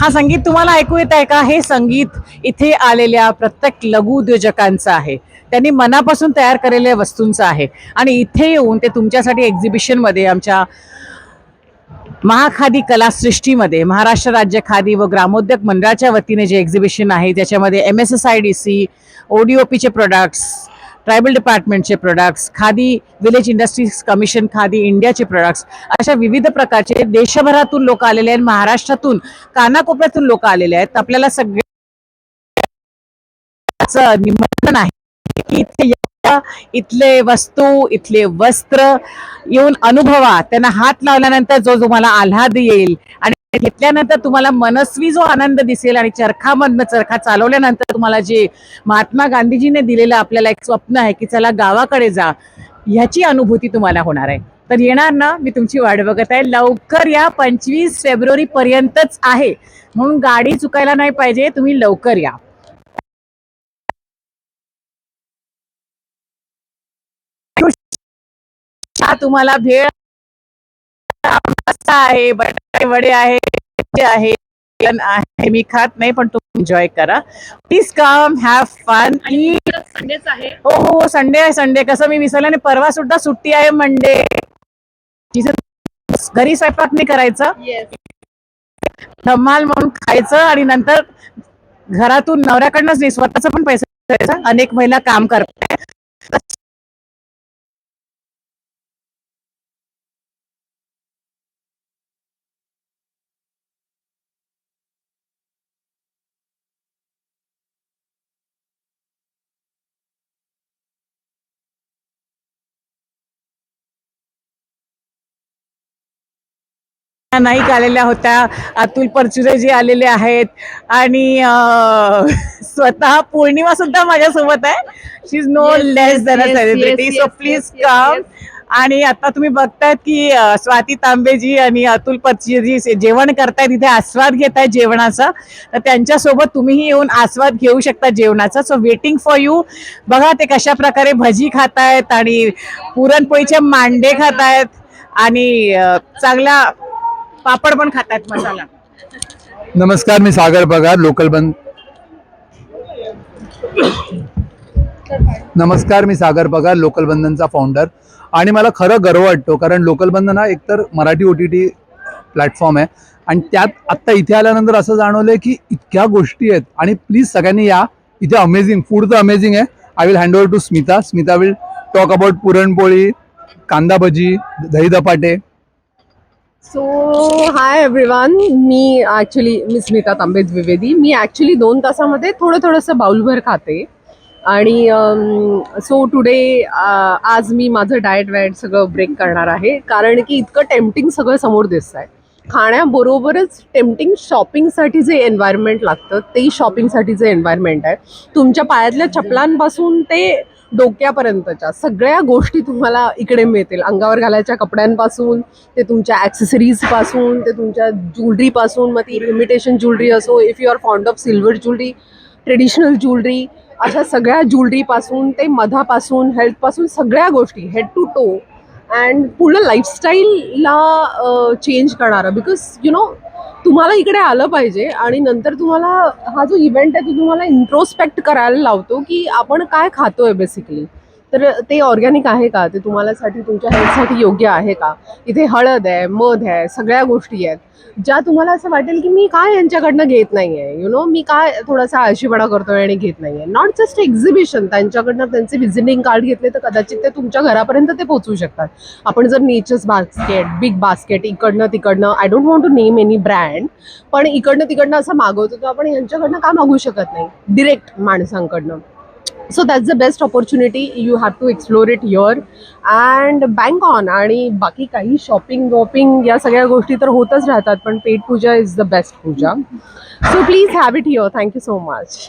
हा संगीत तुम्हाला ऐकू येत आहे का? हे संगीत इथे आलेल्या प्रत्येक लघु उद्योजकांचं आहे. त्यांनी मनापासून तयार केलेल्या वस्तूंचं आहे. आणि इथे येऊन ते तुमच्यासाठी एक्झिबिशनमध्ये आमच्या महाखादी कलासृष्टीमध्ये महाराष्ट्र राज्य खादी व ग्रामोद्योग मंडळाच्या वतीने जे एक्झिबिशन आहे त्याच्यामध्ये M S S I D C ओडीओपीचे products tribal डिपार्टमेंटचे products Khadi village industries commission Khadi इंडियाचे प्रोडक्ट्स अशा विविध प्रकारचे देशभरातून लोक आलेले आहेत. महाराष्ट्रातून कानाकोपऱ्यातून लोक आलेले आहेत. आपल्याला सगळे निमंत्रण आहे की इथे इथले वस्तू इथले वस्त्र येऊन अनुभवा. त्यांना हात लावल्यानंतर जो तुम्हाला आल्हाद येईल आणि घेतल्यानंतर तुम्हाला मनस्वी जो आनंद दिसेल आणि चरखामधनं चरखा चालवल्यानंतर तुम्हाला जे महात्मा गांधीजीने दिलेलं आपल्याला एक स्वप्न आहे की चला गावाकडे जा ह्याची अनुभूती तुम्हाला होणार आहे. तर येणार ना मी तुमची वाट बघत आहे. लवकर या पंचवीस फेब्रुवारी पर्यंतच आहे. म्हणून गाडी चुकायला नाही पाहिजे तुम्ही लवकर या. तुम्हाला भेळ पास्ता आहे बटाटे वडे आहे आहे आहे मी खात नाही पण तुम्ही एन्जॉय करा. प्लीज कम हॅव फन संडेच आहे. हो हो संडे आहे संडे. कसं मी विसरलं नाही परवा सुद्धा सुट्टी आहे मंडे घरी स्वयंपाक नाही करायचं. धमाल म्हणून खायचं आणि नंतर घरातून नवऱ्याकडनंच नाही स्वतःच पण पैसे अनेक महिला काम करतात. नाईक आलेल्या होत्या. अतुल परचुरे जी आलेले आहेत. आणि स्वतः पौर्णिमा सुद्धा माझ्यासोबत आहे. She is no less than a celebrity so please come. आणि आता तुम्ही बघतायत की स्वाती तांबेजी आणि अतुल परचुरेजी से- जेवण करतायत इथे आस्वाद घेत आहेत जेवणाचा. तर त्यांच्यासोबत तुम्हीही येऊन आस्वाद घेऊ शकता जेवणाचा. सो वेटिंग फॉर यू बघा ते कशा प्रकारे भजी खातायत आणि पुरणपोळीचे मांडे खातायत. आणि चांगला पापड पण खातात मसाला. नमस्कार मी सागर पगार लोकल बंद नमस्कार मी सागर पगार लोकल बंधनचा फाउंडर आणि मला खरं गर्व वाटतो कारण लोकल बंधन हा एकतर Marathi O T T platform आहे. आणि त्यात आत्ता इथे आल्यानंतर असं जाणवलं की इतक्या गोष्टी आहेत. आणि प्लीज सगळ्यांनी या. इथे अमेझिंग फूड तर अमेझिंग आहे. I will hand over to Smita Smita will talk about puranpoli kanda bhaji dahi dhapate. So hi everyone me actually मी स्मिता तांबे द्विवेदी मी ॲक्च्युली दोन तासामध्ये थोडं थोडंसं बाउलभर खाते. आणि सो टुडे आज मी माझं डाएट वायट सगळं ब्रेक करणार आहे. कारण की इतकं टेम्पटिंग सगळं समोर दिसत आहे खाण्याबरोबरच टेम्पटिंग शॉपिंगसाठी जे एन्व्हायरमेंट लागतं तेही जे एन्व्हायरमेंट आहे. तुमच्या पायातल्या चपलांपासून ते डोक्यापर्यंतच्या सगळ्या गोष्टी तुम्हाला इकडे मिळतील. अंगावर घालायच्या कपड्यांपासून ते तुमच्या ॲक्सेसरीजपासून ते तुमच्या ज्वेलरीपासून मग ती इमिटेशन ज्वेलरी असो if you are fond of silver jewellery traditional jewellery अशा सगळ्या ज्वेलरीपासून ते मधापासून हेल्थपासून सगळ्या गोष्टी हेड टू टो अँड पूर्ण लाईफस्टाईलला चेंज करणारं बिकॉज यु नो तुम्हाला इकडे आलं पाहिजे आणि नंतर तुम्हाला हा जो इव्हेंट आहे तो तुम्हाला इंट्रोस्पेक्ट करायला लावतो की आपण काय खातोय बेसिकली तर ते ऑर्गॅनिक आहे का? ते तुम्हालासाठी तुमच्या हेल्थसाठी योग्य आहे का? इथे हळद आहे मध आहे सगळ्या गोष्टी आहेत. ज्या तुम्हाला असं वाटेल की मी काय यांच्याकडनं घेत नाही आहे यु नो मी काय थोडासा आळशीपणा करतोय आणि घेत नाही आहे नॉट जस्ट एक्झिबिशन त्यांच्याकडनं त्यांचे विजिटिंग कार्ड घेतले तर कदाचित ते तुमच्या घरापर्यंत ते पोहोचू शकतात. आपण जर नेचर्स बास्केट बिग बास्केट इकडनं तिकडनं I don't want to name any brand पण इकडनं तिकडनं असं मागवतो तर आपण यांच्याकडनं का मागू शकत नाही? Direct माणसांकडनं. So that's the best opportunity you have to explore it your and bank on आणि बाकी काही शॉपिंग वॉपिंग या सगळ्या गोष्टी तर होतच राहतात पण pet puja is the best puja. So please have it your thank you so much